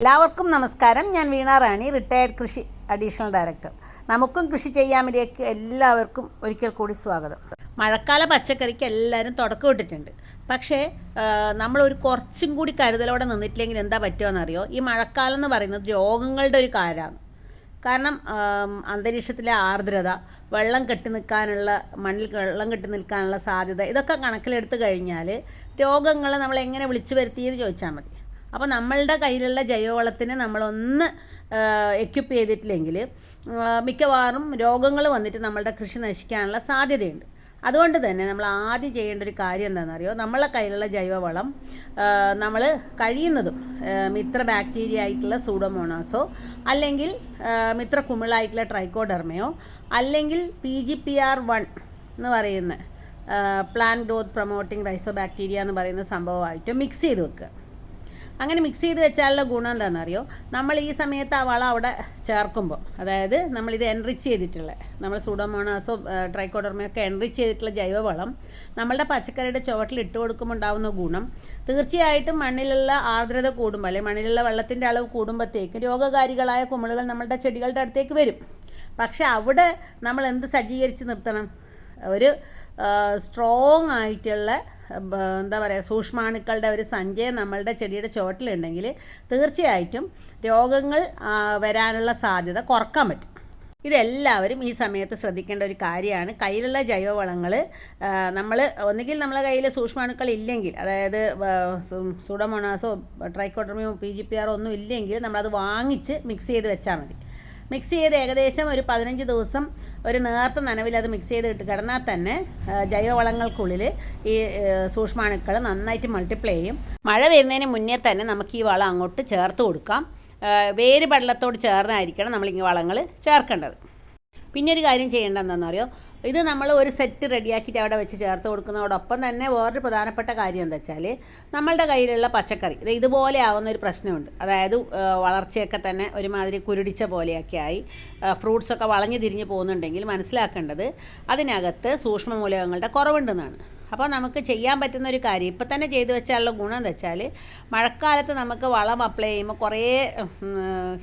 എല്ലാവർക്കും നമസ്കാരം. ഞാൻ വീണ റാണി റിട്ടയർഡ് കൃഷി അഡീഷണൽ ഡയറക്ടർ നമുക്കും കൃഷി ചെയ്യാമിലേക്ക് എല്ലാവർക്കും ഒരിക്കൽ കൂടി സ്വാഗതം. മഴക്കാല പച്ചക്കറിക്ക് എല്ലാവരും തുടക്കം ഇട്ടിട്ടുണ്ട്. പക്ഷേ നമ്മൾ നമ്മളൊരു കുറച്ചും കൂടി കരുതലോടെ നിന്നിട്ടില്ലെങ്കിൽ എന്താ പറ്റുമെന്നറിയോ ഈ മഴക്കാലം എന്ന് പറയുന്നത് രോഗങ്ങളുടെ ഒരു കാലമാണ്. കാരണം അന്തരീക്ഷത്തിലെ ആർദ്രത വെള്ളം കെട്ടി നിൽക്കാനുള്ള മണ്ണിൽ വെള്ളം കെട്ടി നിൽക്കാനുള്ള സാധ്യത ഇതൊക്കെ കണക്കിലെടുത്ത് കഴിഞ്ഞാൽ രോഗങ്ങളെ നമ്മൾ എങ്ങനെ വിളിച്ചു വരുത്തിയെന്ന് ചോദിച്ചാൽ മതി. അപ്പോൾ നമ്മളുടെ കയ്യിലുള്ള ജൈവവളത്തിന് നമ്മളൊന്ന് എക്യുപ്പ് ചെയ്തിട്ടില്ലെങ്കിൽ മിക്കവാറും രോഗങ്ങൾ വന്നിട്ട് നമ്മളുടെ കൃഷി നശിക്കാനുള്ള സാധ്യതയുണ്ട്. അതുകൊണ്ട് തന്നെ നമ്മൾ ആദ്യം ചെയ്യേണ്ട ഒരു കാര്യം എന്താണെന്നറിയോ? നമ്മളെ കയ്യിലുള്ള ജൈവവളം നമ്മൾ കഴിയുന്നതും മിത്ര ബാക്ടീരിയ ആയിട്ടുള്ള സൂഡോമോണോസോ അല്ലെങ്കിൽ മിത്ര കുമിളായിട്ടുള്ള ട്രൈക്കോഡെർമയോ അല്ലെങ്കിൽ P G P R one എന്ന് പറയുന്ന plant growth promoting rhizo bacteria എന്ന് പറയുന്ന സംഭവമായിട്ട് മിക്സ് ചെയ്ത് വെക്കുക. അങ്ങനെ മിക്സ് ചെയ്ത് വെച്ചാലുള്ള ഗുണം എന്താണെന്നറിയോ? നമ്മൾ ഈ സമയത്ത് ആ വളം അവിടെ ചേർക്കുമ്പോൾ അതായത് നമ്മളിത് എൻറിച്ച് ചെയ്തിട്ടുള്ള നമ്മൾ സൂഡോമോണാസോ ട്രൈക്കോഡർമയൊക്കെ എൻറിച്ച് ചെയ്തിട്ടുള്ള ജൈവവളം നമ്മളുടെ പച്ചക്കറിയുടെ ചുവട്ടിൽ ഇട്ട് കൊടുക്കുമ്പോൾ ഉണ്ടാകുന്ന ഗുണം തീർച്ചയായിട്ടും മണ്ണിലുള്ള ആർദ്രത കൂടുമ്പോൾ അല്ലെങ്കിൽ മണ്ണിലുള്ള വെള്ളത്തിന്റെ അളവ് കൂടുമ്പോഴത്തേക്കും രോഗകാരികളായ കുമിളുകൾ നമ്മളുടെ ചെടികളുടെ അടുത്തേക്ക് വരും. പക്ഷെ അവിടെ നമ്മൾ എന്ത് സജ്ജീകരിച്ച് നിർത്തണം? ഒരു സ്ട്രോങ് ആയിട്ടുള്ള എന്താ പറയുക സൂക്ഷ്മാണുക്കളുടെ ഒരു സഞ്ചയം നമ്മളുടെ ചെടിയുടെ ചുവട്ടിലുണ്ടെങ്കിൽ തീർച്ചയായിട്ടും രോഗങ്ങൾ വരാനുള്ള സാധ്യത കുറയ്ക്കാൻ പറ്റും. ഇതെല്ലാവരും ഈ സമയത്ത് ശ്രദ്ധിക്കേണ്ട ഒരു കാര്യമാണ്. കയ്യിലുള്ള ജൈവവളങ്ങൾ നമ്മൾ ഒന്നുകിൽ നമ്മളെ കയ്യിൽ സൂക്ഷ്മാണുക്കൾ ഇല്ലെങ്കിൽ അതായത് സുഡമോണാസോ ട്രൈക്കോട്ടർമിയോ പി ജി പി ആറോ ഒന്നും ഇല്ലെങ്കിൽ നമ്മളത് വാങ്ങിച്ച് മിക്സ് ചെയ്ത് വെച്ചാൽ മതി. മിക്സ് ചെയ്ത് ഏകദേശം ഒരു പതിനഞ്ച് ദിവസം ഒരു നേർത്ത നനവിൽ അത് മിക്സ് ചെയ്ത് ഇട്ട് കിടന്നാൽ തന്നെ ജൈവവളങ്ങൾക്കുള്ളിൽ ഈ സൂക്ഷ്മാണുക്കൾ നന്നായിട്ട് മൾട്ടിപ്ലൈ ചെയ്യും. മഴ വരുന്നതിന് മുന്നേ തന്നെ നമുക്ക് ഈ വളം അങ്ങോട്ട് ചേർത്ത് കൊടുക്കാം. വേര് വെള്ളത്തോട് ചേർന്നായിരിക്കണം ഈ വളങ്ങൾ ചേർക്കേണ്ടത്. പിന്നെ ഒരു കാര്യം ചെയ്യേണ്ടതെന്ന് അറിയോ ഇത് നമ്മൾ ഒരു സെറ്റ് റെഡിയാക്കിയിട്ട് അവിടെ വെച്ച് ചേർത്ത് കൊടുക്കുന്നതോടൊപ്പം തന്നെ വേറൊരു പ്രധാനപ്പെട്ട കാര്യം എന്താ വെച്ചാൽ നമ്മളുടെ കയ്യിലുള്ള പച്ചക്കറി ഇത് ഇതുപോലെ ആവുന്ന ഒരു പ്രശ്നമുണ്ട്. അതായത് വളർച്ചയൊക്കെ തന്നെ ഒരുമാതിരി കുരുടിച്ച പോലെയൊക്കെ ആയി ഫ്രൂട്ട്സൊക്കെ വളഞ്ഞു തിരിഞ്ഞ് പോകുന്നുണ്ടെങ്കിൽ മനസ്സിലാക്കേണ്ടത് അതിനകത്ത് സൂക്ഷ്മമൂലകങ്ങളുടെ കുറവുണ്ടെന്നാണ്. അപ്പോൾ നമുക്ക് ചെയ്യാൻ പറ്റുന്ന ഒരു കാര്യം ഇപ്പം തന്നെ ചെയ്തു വെച്ചാലുള്ള ഗുണം എന്ന് വെച്ചാൽ മഴക്കാലത്ത് നമുക്ക് വളം അപ്ലൈ ചെയ്യുമ്പോൾ കുറേ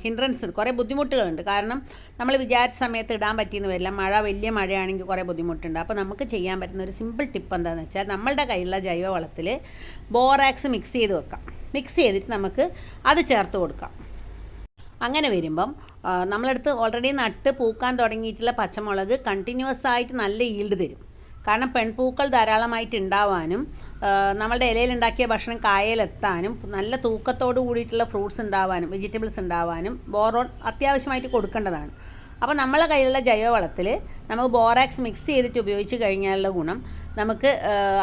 ഹിൻഡ്രൻസ് കുറേ ബുദ്ധിമുട്ടുകളുണ്ട്. കാരണം നമ്മൾ വിചാരിച്ച സമയത്ത് ഇടാൻ പറ്റിയെന്ന് വരില്ല. മഴ വലിയ മഴയാണെങ്കിൽ കുറേ ബുദ്ധിമുട്ടുണ്ട്. അപ്പോൾ നമുക്ക് ചെയ്യാൻ പറ്റുന്ന ഒരു സിമ്പിൾ ടിപ്പ് എന്താണെന്ന് വെച്ചാൽ നമ്മളുടെ കയ്യിലുള്ള ജൈവവളത്തിൽ ബോറാക്സ് മിക്സ് ചെയ്ത് വെക്കാം. മിക്സ് ചെയ്തിട്ട് നമുക്ക് അത് ചേർത്ത് കൊടുക്കാം. അങ്ങനെ വരുമ്പം നമ്മളെടുത്ത് ഓൾറെഡി നട്ട് പൂക്കാൻ തുടങ്ങിയിട്ടുള്ള പച്ചമുളക് കണ്ടിന്യൂസ് ആയിട്ട് നല്ല ഈൽഡ് തരും. കാരണം പെൺപൂക്കൾ ധാരാളമായിട്ട് ഉണ്ടാവാനും നമ്മളുടെ ഇലയിലുണ്ടാക്കിയ ഭക്ഷണം കായലെത്താനും നല്ല തൂക്കത്തോട് കൂടിയിട്ടുള്ള ഫ്രൂട്ട്സ് ഉണ്ടാവാനും വെജിറ്റബിൾസ് ഉണ്ടാവാനും ബോറോൺ അത്യാവശ്യമായിട്ട് കൊടുക്കേണ്ടതാണ്. അപ്പോൾ നമ്മളെ കയ്യിലുള്ള ജൈവവളത്തിൽ നമുക്ക് ബോറാക്സ് മിക്സ് ചെയ്തിട്ട് ഉപയോഗിച്ച് കഴിഞ്ഞാലുള്ള ഗുണം നമുക്ക്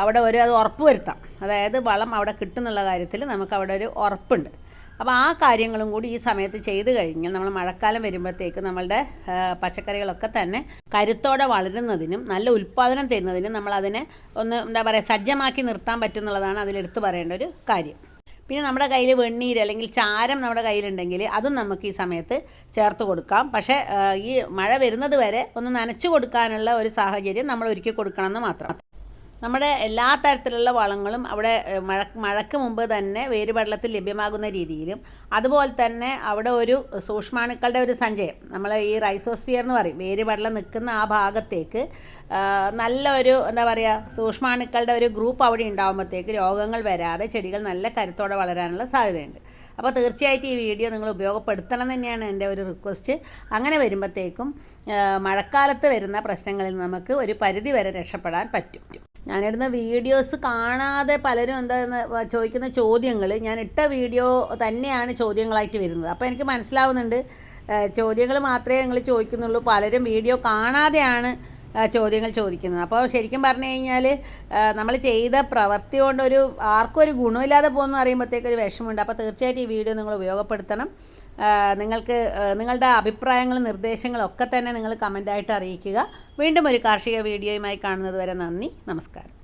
അവിടെ ഒരു അത് ഉറപ്പ് വരുത്താം. അതായത് വളം അവിടെ കിട്ടുന്നുള്ള കാര്യത്തിൽ നമുക്ക് അവിടെ ഒരു ഉറപ്പുണ്ട്. അപ്പോൾ ആ കാര്യങ്ങളും കൂടി ഈ സമയത്ത് ചെയ്ത് കഴിഞ്ഞാൽ നമ്മൾ മഴക്കാലം വരുമ്പോഴത്തേക്ക് നമ്മളുടെ പച്ചക്കറികളൊക്കെ തന്നെ കരുത്തോടെ വളരുന്നതിനും നല്ല ഉൽപ്പാദനം തരുന്നതിനും നമ്മൾ അതിനെ ഒന്ന് എന്താ പറയുക സജ്ജമാക്കി നിർത്താൻ പറ്റുന്നുള്ളതാണ് അതിലെടുത്ത് പറയേണ്ട ഒരു കാര്യം. പിന്നെ നമ്മുടെ കയ്യിൽ വെണ്ണീര് അല്ലെങ്കിൽ ചാരം നമ്മുടെ കയ്യിലുണ്ടെങ്കിൽ അതും നമുക്ക് ഈ സമയത്ത് ചേർത്ത് കൊടുക്കാം. പക്ഷേ ഈ മഴ വരുന്നത് വരെ ഒന്ന് നനച്ചു കൊടുക്കാനുള്ള ഒരു സാഹചര്യം നമ്മൾ ഒരുക്കി കൊടുക്കണമെന്ന് മാത്രം. നമ്മുടെ എല്ലാ തരത്തിലുള്ള വളങ്ങളും അവിടെ മഴ മഴയ്ക്ക് മുമ്പ് തന്നെ വേരുപടലത്തിൽ ലഭ്യമാകുന്ന രീതിയിലും അതുപോലെ തന്നെ അവിടെ ഒരു സൂക്ഷ്മാണുക്കളുടെ ഒരു സഞ്ചയം. നമ്മൾ ഈ റൈസോസ്ഫിയർ എന്ന് പറയും. വേരുപടലം നിൽക്കുന്ന ആ ഭാഗത്തേക്ക് നല്ല ഒരു എന്താ പറയുക സൂക്ഷ്മാണുക്കളുടെ ഒരു ഗ്രൂപ്പ് അവിടെ ഉണ്ടാകുമ്പോഴത്തേക്ക് രോഗങ്ങൾ വരാതെ ചെടികൾ നല്ല കരുത്തോടെ വളരാനുള്ള സാധ്യതയുണ്ട്. അപ്പോൾ തീർച്ചയായിട്ടും ഈ വീഡിയോ നിങ്ങൾ ഉപയോഗപ്പെടുത്തണം തന്നെയാണ് എന്റെ ഒരു റിക്വസ്റ്റ്. അങ്ങനെ വരുമ്പോഴത്തേക്കും മഴക്കാലത്ത് വരുന്ന പ്രശ്നങ്ങളിൽ നമുക്ക് ഒരു പരിധി വരെ രക്ഷപ്പെടാൻ പറ്റും. ഞാനിടുന്ന വീഡിയോസ് കാണാതെ പലരും എന്താന്ന് ചോദിക്കുന്ന ചോദ്യങ്ങൾ ഞാൻ ഇട്ട വീഡിയോ തന്നെയാണ് ചോദ്യങ്ങളായിട്ട് വരുന്നത്. അപ്പോൾ എനിക്ക് മനസ്സിലാവുന്നുണ്ട് ചോദ്യങ്ങൾ മാത്രമേ ഞങ്ങൾ ചോദിക്കുന്നുള്ളൂ. പലരും വീഡിയോ കാണാതെയാണ് ചോദ്യങ്ങൾ ചോദിക്കുന്നത്. അപ്പോൾ ശരിക്കും പറഞ്ഞു കഴിഞ്ഞാൽ നമ്മൾ ചെയ്ത പ്രവൃത്തി കൊണ്ടൊരു ആർക്കും ഒരു ഗുണമില്ലാതെ പോകുന്നു പറയുമ്പോഴത്തേക്കൊരു വിഷമമുണ്ട്. അപ്പോൾ തീർച്ചയായിട്ടും ഈ വീഡിയോ നിങ്ങൾ ഉപയോഗപ്പെടുത്തണം. നിങ്ങൾക്ക് നിങ്ങളുടെ അഭിപ്രായങ്ങളും നിർദ്ദേശങ്ങളും ഒക്കെ തന്നെ നിങ്ങൾ കമന്റായിട്ട് അറിയിക്കുക. വീണ്ടും ഒരു കാർഷിക വീഡിയോയുമായി കാണുന്നത് വരെ നന്ദി. നമസ്കാരം.